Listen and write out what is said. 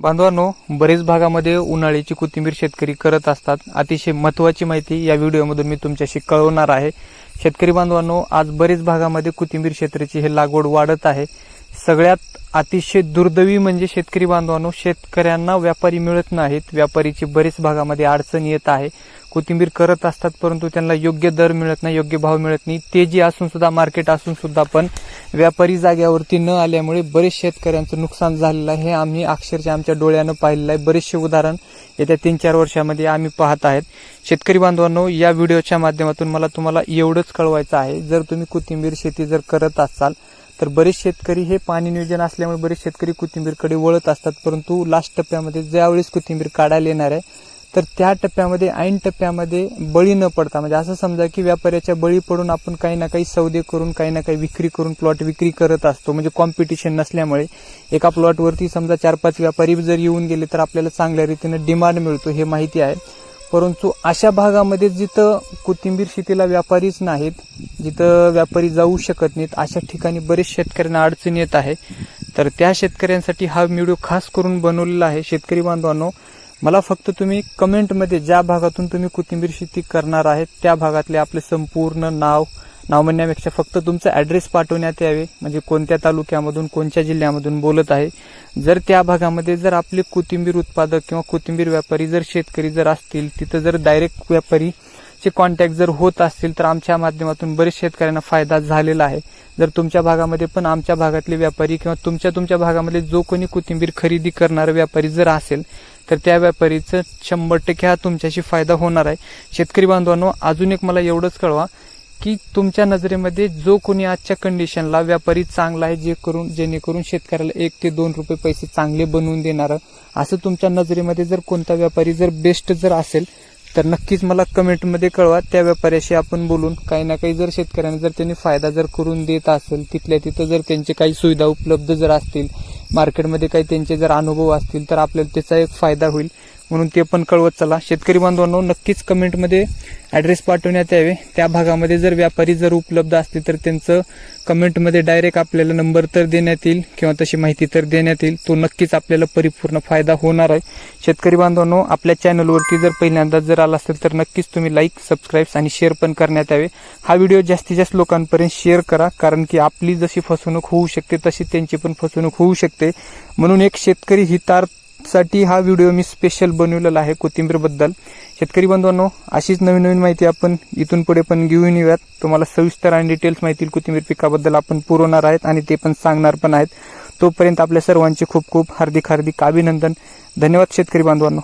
बांधवांनो बरेच भागामध्ये उन्हाळ्याची कोथिंबीर शेतकरी करत असतात. अतिशय महत्त्वाची माहिती या व्हिडिओमधून मी तुमच्याशी कळवणार आहे. शेतकरी बांधवांनो आज बरेच भागामध्ये कोथिंबीर क्षेत्राची हे लागवड वाढत आहे. सगळ्यात अतिशय दुर्दैवी म्हणजे शेतकरी बांधवांनो शेतकऱ्यांना व्यापारी मिळत नाहीत. व्यापारीची बरेच भागामध्ये अडचण येत आहे. कोथिंबीर करत असतात परंतु त्यांना योग्य दर मिळत नाही योग्य भाव मिळत नाही. ते जी असून सुद्धा मार्केट असून सुद्धा पण व्यापारी जाग्यावरती न आल्यामुळे बरेच शेतकऱ्यांचं नुकसान झालेलं आहे. हे आम्ही अक्षरशः आमच्या डोळ्यानं पाहिलेलं आहे. बरेचसे उदाहरण येत्या तीन चार वर्षामध्ये आम्ही पाहत आहेत. शेतकरी बांधवांनो या व्हिडिओच्या माध्यमातून मला तुम्हाला एवढंच कळवायचं आहे. जर तुम्ही कोथिंबीर शेती जर करत असाल तर बरेच शेतकरी हे पाणी नियोजन असल्यामुळे बरेच शेतकरी कोथिंबीरकडे वळत असतात. परंतु लास्ट टप्प्यामध्ये ज्यावेळेस कोथिंबीर काढायला येणार आहे तर त्या टप्प्यामध्ये ऐन टप्प्यामध्ये बळी न पडता म्हणजे असं समजा की व्यापाऱ्याच्या बळी पडून आपण काही ना काही सौदे करून काही ना काही विक्री करून प्लॉट विक्री करत असतो म्हणजे कॉम्पिटिशन नसल्यामुळे. एका प्लॉटवरती समजा चार पाच व्यापारी जर येऊन गेले तर आपल्याला चांगल्या रीतीनं डिमांड मिळतो हे माहिती आहे. परंतु अशा भागामध्ये जिथं कोथिंबीर शेतीला व्यापारीच नाहीत जिथं व्यापारी जाऊ शकत नाहीत अशा ठिकाणी बरेच शेतकऱ्यांना अडचण येत आहे. तर त्या शेतकऱ्यांसाठी हा व्हिडिओ खास करून बनवलेला आहे. शेतकरी बांधवांनो मला फक्त तुम्ही कमेंटमध्ये ज्या भागातून तुम्ही कोथिंबीर शेती करणार आहेत त्या भागातले आपले संपूर्ण नाव नाव म्हणण्यापेक्षा फक्त तुमचा ॲड्रेस पाठवण्यात यावे. म्हणजे कोणत्या तालुक्यामधून कोणत्या जिल्ह्यामधून बोलत आहे. जर त्या भागामध्ये जर आपले कोथिंबीर उत्पादक किंवा कोथिंबीर व्यापारी जर शेतकरी जर असतील तिथं जर डायरेक्ट व्यापारी चे कॉन्टॅक्ट जर होत असतील तर आमच्या माध्यमातून बरेच शेतकऱ्यांना फायदा झालेला आहे. जर तुमच्या भागामध्ये पण आमच्या भागातले व्यापारी किंवा तुमच्या तुमच्या भागामध्ये जो कोणी कोथिंबीर खरेदी करणारा व्यापारी जर असेल तर त्या व्यापारीचं शंभर टक्के हा तुमच्याशी फायदा होणार आहे. शेतकरी बांधवांनो अजून एक मला एवढंच कळवा की तुमच्या नजरेमध्ये जो कोणी आजच्या कंडिशनला व्यापारी चांगला आहे जे करून जेणेकरून शेतकऱ्याला एक ते दोन रुपये पैसे चांगले बनवून देणारं असं तुमच्या नजरेमध्ये जर कोणता व्यापारी जर बेस्ट जर असेल तर नक्कीच मला कमेंटमध्ये कळवा. त्या व्यापाऱ्याशी आपण बोलून काही ना काही जर शेतकऱ्यांना जर त्यांनी फायदा जर करून देत असेल तिथल्या तिथं जर त्यांचे काही सुविधा उपलब्ध जर असतील मार्केटमध्ये काही त्यांचे जर अनुभव असतील तर आपल्याला त्याचा एक फायदा होईल. म्हणून ते पण कळवत चला. शेतकरी बांधवांनो नक्कीच कमेंटमध्ये ॲड्रेस पाठवण्यात यावे. त्या भागामध्ये जर व्यापारी जर उपलब्ध असतील तर त्यांचं कमेंटमध्ये डायरेक्ट आपल्याला नंबर तर देण्यात येईल किंवा तशी माहिती तर देण्यात येईल. तो नक्कीच आपल्याला परिपूर्ण फायदा होणार आहे. शेतकरी बांधवांनो आपल्या चॅनलवरती जर पहिल्यांदा जर आला असेल तर नक्कीच तुम्ही लाईक सबस्क्राईब्स आणि शेअर पण करण्यात यावे. हा व्हिडिओ जास्तीत जास्त लोकांपर्यंत शेअर करा कारण की आपली जशी फसवणूक होऊ शकते तशी त्यांची पण फसवणूक होऊ शकते. म्हणून एक शेतकरी हितार्थ साठी हा व्हिडिओ मी स्पेशल बनवलेला आहे कोथिंबीरबद्दल. शेतकरी बांधवांनो अशीच नवीन नवीन माहिती आपण इथून पुढे पण घेऊन येऊयात. तुम्हाला सविस्तर आणि डिटेल्स माहिती कोथिंबीर पिकाबद्दल आपण पुरवणार आहेत आणि ते पण सांगणार पण आहेत. तोपर्यंत आपल्या सर्वांचे खूप खूप हार्दिक हार्दिक अभिनंदन. धन्यवाद शेतकरी बांधवांनो